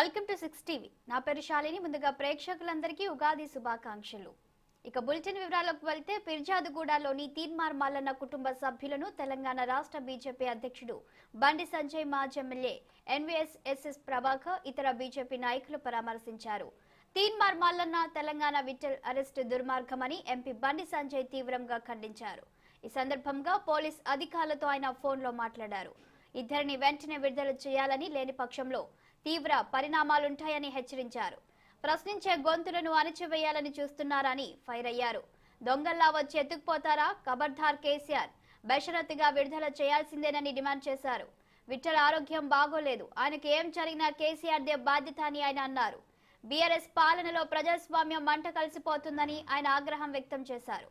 Welcome to six TV. నా పేరు శాలిని. ముందుగా ప్రేక్షకులందరికీ ఉగాది శుభాకాంక్షలు. ఇక బులెటిన్ వివరాలకు వెళ్తే పిర్జాదుగూడలోని తీన్మార్ మల్లన్న కుటుంబ సభ్యులను తెలంగాణ రాష్ట్ర బీజేపీ అధ్యక్షుడు బండి సంజయ్ మాజీ ఎమ్మెల్యే ఎన్వీఎస్ ఎస్ఎస్ ప్రభాకర్ ఇతర బీజేపీ నాయకులు పరామర్శించారు. తీన్మార్ మల్లన్న తెలంగాణ విట్టల్ అరెస్టు దుర్మార్గమని ఎంపీ బండి సంజయ్ తీవ్రంగా ఖండించారు. ఈ సందర్భంగా పోలీస్ అధికారులతో ఆయన ఫోన్లో మాట్లాడారు. ఇద్దరిని వెంటనే విడుదల చేయాలని లేని పక్షంలో తీవ్ర పరిణామాలుంటాయని హెచ్చరించారు. ప్రశ్నించే గొంతులను అణచివేయాలని చూస్తున్నారని ఫైర్ అయ్యారు. దొంగల్లా వచ్చి ఎత్తుకుపోతారా? కబర్ధార్ కేసీఆర్ బెషరత్తుగా విడుదల చేయాల్సిందేనని డిమాండ్ చేశారు. విఠల ఆరోగ్యం బాగోలేదు. ఆయనకు ఏం జరిగినా కేసీఆర్దే బాధ్యత అని ఆయన అన్నారు. బీఆర్ఎస్ పాలనలో ప్రజాస్వామ్యం మంట కలిసిపోతుందని ఆయన ఆగ్రహం వ్యక్తం చేశారు.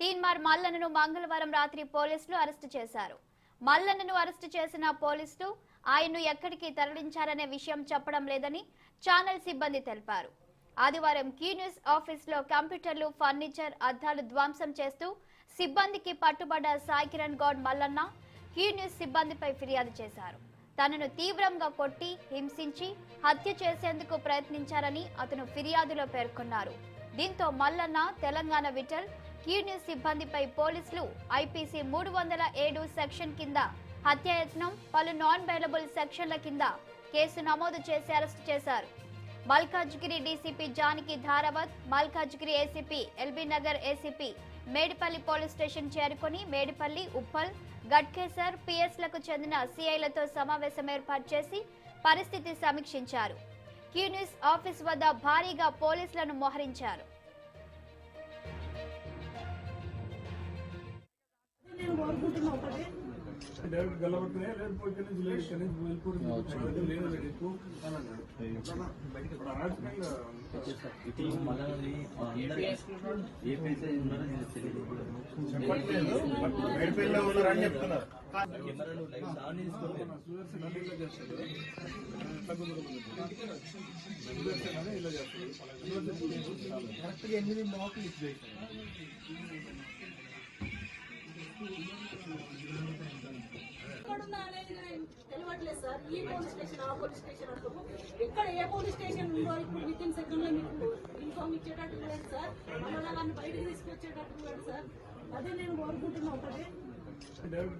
తీన్మార్ మల్లనను మంగళవారం రాత్రి పోలీసులు అరెస్టు చేశారు. మల్లన్నను అరెస్టు చేసిన పోలీసులు ఆయన్ను ఎక్కడికి తరలించారనే విషయం చెప్పడం లేదని ఛానల్ సిబ్బంది తెలిపారు. ఆదివారం కీ న్యూస్ ఆఫీస్లో కంప్యూటర్లు ఫర్నిచర్ అద్దాలు ధ్వంసం చేస్తూ సిబ్బందికి పట్టుబడ్డ సాయి కిరణ్ గౌడ్ మల్లన్న కీ న్యూస్ సిబ్బందిపై ఫిర్యాదు చేశారు. తనను తీవ్రంగా కొట్టి హింసించి హత్య చేసేందుకు ప్రయత్నించారని అతను ఫిర్యాదులో పేర్కొన్నారు. దీంతో మల్లన్న తెలంగాణ విఠల్ క్యూ న్యూస్ సిబ్బందిపై పోలీసులు ఐపీసీ మూడు వందల ఏడు సెక్షన్ కింద హత్యాయత్నం పలు నాన్ బెయిలబుల్ సెక్షన్ల కింద కేసు నమోదు చేసి అరెస్టు చేశారు. Malkajgiri DCP Janaki Dharavat Malkajgiri ACP L B Nagar ACP Medipalli police station చేరుకుని మేడిపల్లి ఉప్పల్ గట్కేసర్ పిఎస్లకు చెందిన సిఐలతో సమావేశం ఏర్పాటు చేసి పరిస్థితి సమీక్షించారు. క్యూ న్యూస్ ఆఫీస్ వద్ద భారీగా పోలీసులను మోహరించారు. కోరుకుంటున్నా ఒకటే డైరెక్ట్ ఇక్కడి నుంచి లేదు ఇక్కడి నుంచి వెళ్ళిపోతుంది లేదు అని అన్నాడు ఇప్పుడు అరాచకంగా చెప్పట్లేదు మేడిపల్లిలో ఉన్నారని చెప్తున్నారు ఎనిమిది మార్కులు ఇచ్చేసాడు ఎక్కడున్నా అనేది తెలియట్లేదు సార్. ఈ పోలీస్ స్టేషన్ ఆ పోలీస్ స్టేషన్ అంటాము. ఎక్కడ ఏ పోలీస్ స్టేషన్ ఉందో ఇప్పుడు విత్ ఇన్ సెకండ్లో మీకు ఇన్ఫార్మ్ ఇచ్చేటట్టు లేదు సార్. మళ్ళీ వాళ్ళని బయటకు తీసుకొచ్చేటట్టు లేదు సార్. అదే నేను కోరుకుంటున్నా ఒకటే. డైరెక్ట్